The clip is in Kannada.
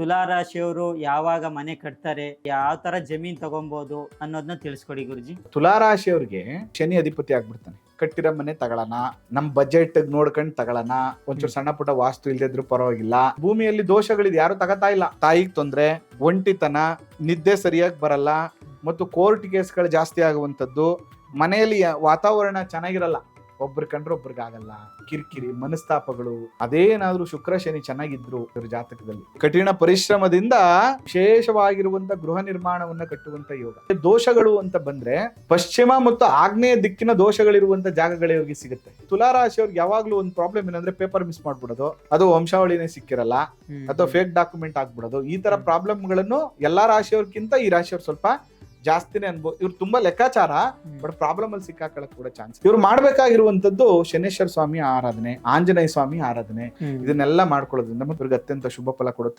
ತುಲಾ ರಾಶಿಯವರು ಯಾವಾಗ ಮನೆ ಕಟ್ತಾರೆ, ಯಾವ ತರ ಜಮೀನ್ ತಗೊಬಹುದು ಅನ್ನೋದನ್ನ ತಿಳಿಸ್ಕೊಡಿ ಗುರುಜಿ. ತುಲಾರಾಶಿಯವ್ರಿಗೆ ಶನಿ ಅಧಿಪತಿ ಆಗ್ಬಿಡ್ತಾನೆ. ಕಟ್ಟಿರೋ ಮನೆ ತಗೊಳನ ನಮ್ ಬಜೆಟ್ ನೋಡ್ಕೊಂಡು ತಗೊಳನ ಒಂಚೂರು ಸಣ್ಣ ಪುಟ್ಟ ವಾಸ್ತು ಇಲ್ದಿದ್ರು ಪರವಾಗಿಲ್ಲ. ಭೂಮಿಯಲ್ಲಿ ದೋಷಗಳಿದೆ ಯಾರು ತಗತಾ ಇಲ್ಲ. ತಾಯಿಗ್ ತೊಂದ್ರೆ, ಒಂಟಿತನ, ನಿದ್ದೆ ಸರಿಯಾಗಿ ಬರಲ್ಲ, ಮತ್ತು ಕೋರ್ಟ್ ಕೇಸ್ಗಳು ಜಾಸ್ತಿ ಆಗುವಂಥದ್ದು, ಮನೆಯಲ್ಲಿ ವಾತಾವರಣ ಚೆನ್ನಾಗಿರಲ್ಲ. ಒಬ್ರು ಕಂಡ್ರೆ ಒಬ್ರಿಗೆ ಆಗಲ್ಲ ಕಿರಿಕಿರಿ ಮನಸ್ತಾಪಗಳು ಅದೇನಾದ್ರೂ ಶುಕ್ರ ಶನಿ ಚೆನ್ನಾಗಿದ್ರು ಇವ್ರ ಜಾತಕದಲ್ಲಿ. ಕಠಿಣ ಪರಿಶ್ರಮದಿಂದ ವಿಶೇಷವಾಗಿರುವಂತ ಗೃಹ ನಿರ್ಮಾಣವನ್ನ ಕಟ್ಟುವಂತ ಯೋಗ. ದೋಷಗಳು ಅಂತ ಬಂದ್ರೆ ಪಶ್ಚಿಮ ಮತ್ತು ಆಗ್ನೇಯ ದಿಕ್ಕಿನ ದೋಷಗಳಿರುವಂತ ಜಾಗಗಳೇ ಇವ್ರಿಗೆ ಸಿಗುತ್ತೆ. ತುಲಾರಾಶಿಯವ್ರಿಗೆ ಯಾವಾಗ್ಲೂ ಒಂದು ಪ್ರಾಬ್ಲಮ್ ಏನಂದ್ರೆ ಪೇಪರ್ ಮಿಸ್ ಮಾಡ್ಬಿಡೋದು. ಅದು ವಂಶಾವಳಿನೇ ಸಿಕ್ಕಿರಲ್ಲ. ಅಥವಾ ಫೇಕ್ ಡಾಕ್ಯುಮೆಂಟ್ ಆಗ್ಬಿಡೋದು. ಈ ತರ ಪ್ರಾಬ್ಲಮ್ಗಳನ್ನು ಎಲ್ಲಾ ರಾಶಿಯವ್ರಿಗಿಂತ ಈ ರಾಶಿಯವ್ರು ಸ್ವಲ್ಪ ಜಾಸ್ತಿನೇ ಅನ್ಭವ ಇವ್ರು ತುಂಬಾ ಲೆಕ್ಕಾಚಾರ ಬಟ್ ಪ್ರಾಬ್ಲಮ್ ಅಲ್ಲಿ ಸಿಕ್ಕಾಕೊಳ್ಳಕ್ ಕೂಡ ಚಾನ್ಸ್ ಇವ್ರು ಮಾಡ್ಬೇಕಾಗಿರುವಂತದ್ದು ಶನೇಶ್ವರ ಸ್ವಾಮಿ ಆರಾಧನೆ ಆಂಜನೇಯ ಸ್ವಾಮಿ ಆರಾಧನೆ. ಇದನ್ನೆಲ್ಲ ಮಾಡ್ಕೊಳ್ಳೋದ್ರಿಂದ ಮತ್ತೆ ಇವ್ರಿಗೆ ಅತ್ಯಂತ ಶುಭ ಫಲ ಕೊಡುತ್ತೆ.